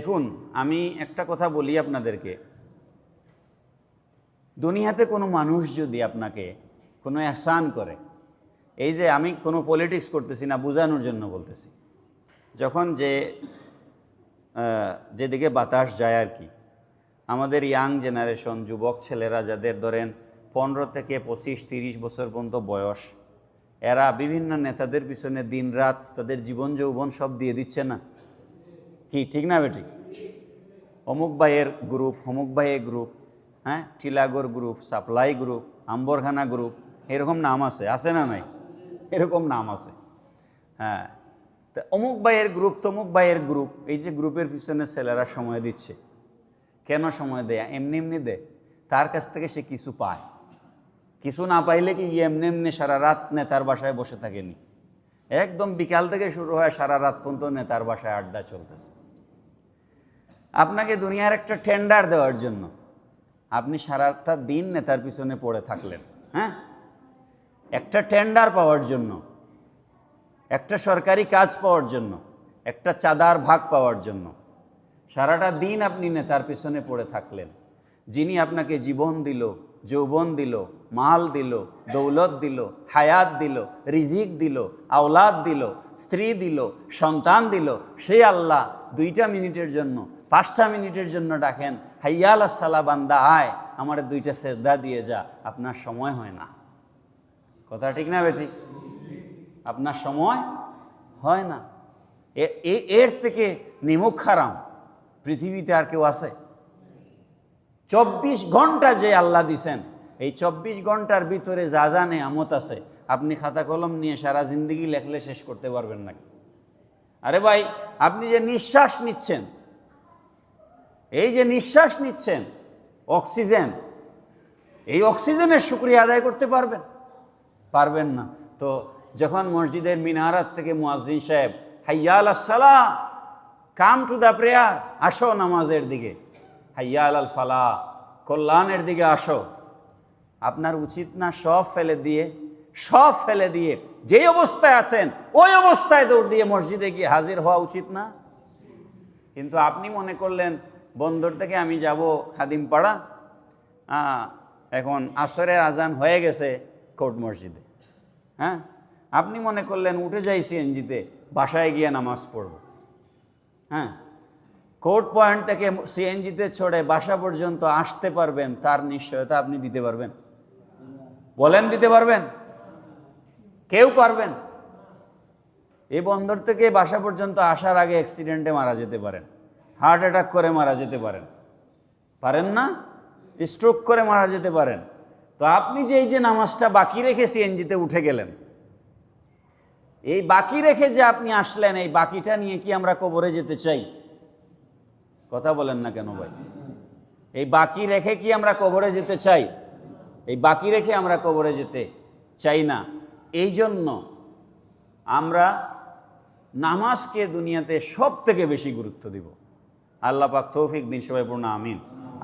দেখুন, আমি একটা কথা বলি আপনাদেরকে। দুনিয়াতে কোনো মানুষ যদি আপনাকে কোনো এহসান করে, এই যে আমি কোনো পলিটিক্স করতেছি না, বোঝানোর জন্য বলতেছি। যখন যে যেদিকে বাতাস যায় আর কি, আমাদের ইয়াং জেনারেশন যুবক ছেলেরা যাদের ধরেন পনেরো থেকে পঁচিশ, তিরিশ বছর পর্যন্ত বয়স, এরা বিভিন্ন নেতাদের পিছনে দিনরাত তাদের জীবন যৌবন সব দিয়ে দিচ্ছে না। কি, ঠিক না বেটি অমুক ভাইয়ের গ্রুপ অমুক ভাইয়ের গ্রুপ হ্যাঁ? Tilagor group supply group Ambarkhana group এরকম নাম আছে আছে না নাই? এরকম নাম আছে। হ্যাঁ তা অমুক ভাইয়ের গ্রুপ তমুক ভাইয়ের গ্রুপ এই যে গ্রুপের পিছনে ছেলেরা সময় দিচ্ছে। কেন সময় দেয়? এমনি এমনি দেয়। তার কাছ থেকে সে কিছু পায়। কিছু না পাইলে কি এমনি এমনি সারা রাত নেতার বাসায় বসে থাকেনি? একদম বিকাল থেকে শুরু হয়, সারা রাত পর্যন্ত নেতার বাসায় আড্ডা চলতেছে। আপনাকে দুনিয়ার একটা টেন্ডার দেওয়ার জন্য। আপনি সারাটা দিন নেতার পিছনে পড়ে থাকলেন হ্যাঁ? একটা টেন্ডার পাওয়ার জন্য, একটা সরকারি কাজ পাওয়ার জন্য, একটা চাঁদার ভাগ পাওয়ার জন্য। সারাটা দিন আপনি নেতার পিছনে পড়ে থাকলেন। যিনি আপনাকে জীবন দিল, যৌবন দিল, মাল দিল, দৌলত দিল, হায়াত দিল, রিজিক দিল, আওলাদ দিল, স্ত্রী দিল, সন্তান দিল সেই আল্লাহ দুইটা মিনিটের জন্য পাঁচটা মিনিটের জন্য ডাকেন, হাইয়াল সালা বান্দা, আয়, আমার দুইটা শ্রদ্ধা দিয়ে যা, আপনার সময় হয় না। কথা ঠিক না বেটি? আপনার সময় হয় না। এর থেকে নিমুখ খারাম পৃথিবীতে আর কেউ আছে? চব্বিশ ঘণ্টা যে আল্লাহ দিছেন, এই চব্বিশ ঘণ্টার ভিতরে যা যা নেয়ামত আছে, আপনি খাতা কলম নিয়ে সারা জিন্দগি লেখলে শেষ করতে পারবেন নাকি? আরে ভাই, আপনি যে নিঃশ্বাস নিচ্ছেন এই যে নিঃশ্বাস নিচ্ছেন, অক্সিজেন, এই অক্সিজেনের শুক্রিয়া আদায় করতে পারবেন? পারবেন না। তো যখন মসজিদের মিনারাত থেকে মুয়াজ্জিন সাহেব হাইয়াল সালা কাম টু দ্য প্রেয়ার, আসো নামাজের দিকে। হাইয়াল আল ফালা কল্যাণের দিকে আসো। আপনার উচিত না সব ফেলে দিয়ে, সব ফেলে দিয়ে, যেই অবস্থায় আছেন, ওই অবস্থায় দৌড় দিয়ে মসজিদে গিয়ে হাজির হওয়া উচিত না? কিন্তু আপনি মনে করলেন বন্দর থেকে আমি যাব খাদিমপাড়া। এখন আসরের আজান হয়ে গেছে কোর্ট মসজিদে। হ্যাঁ? আপনি মনে করলেন উঠে যাই সিএনজিতে, বাসায় গিয়ে নামাজ পড়ব। হ্যাঁ? কোর্ট পয়েন্ট থেকে সিএনজিতে ছড়ে বাসা পর্যন্ত আসতে পারবেন, তার নিশ্চয়তা আপনি দিতে পারবেন। বলেন দিতে পারবেন? কেউ পারবেন? এই বন্দর থেকে বাসা পর্যন্ত আসার আগে অ্যাক্সিডেন্টে মারা যেতে পারেন। হার্ট অ্যাটাক করে মারা যেতে পারেন। পারেন না? স্ট্রোক করে মারা যেতে পারেন। তো আপনি যে এই যে নামাজটা বাকি রেখে সিএনজিতে উঠে গেলেন, এই বাকি রেখে যে আপনি আসলেন, এই বাকিটা নিয়ে কি আমরা কবরে যেতে চাই? কথা বলেন না কেন ভাই? এই বাকি রেখে কি আমরা কবরে যেতে চাই? এই বাকি রেখে আমরা কবরে যেতে চাই না। এই জন্য আমরা নামাজকে দুনিয়াতে সব থেকে বেশি গুরুত্ব দিব। আল্লাহ পাক তৌফিক দিন, সবাই পূর্ণ আমিন।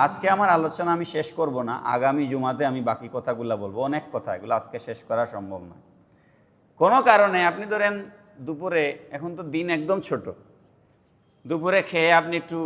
আজকে আমার আলোচনা আমি শেষ করব না, আগামী জুমাতে আমি বাকি কথাগুলো বলব, অনেক কথা, এগুলো আজকে শেষ করা সম্ভব নয়। কোনো কারণে, আপনি ধরেন দুপুরে, এখন তো দিন একদম ছোট, দুপুরে খেয়ে আপনি একটু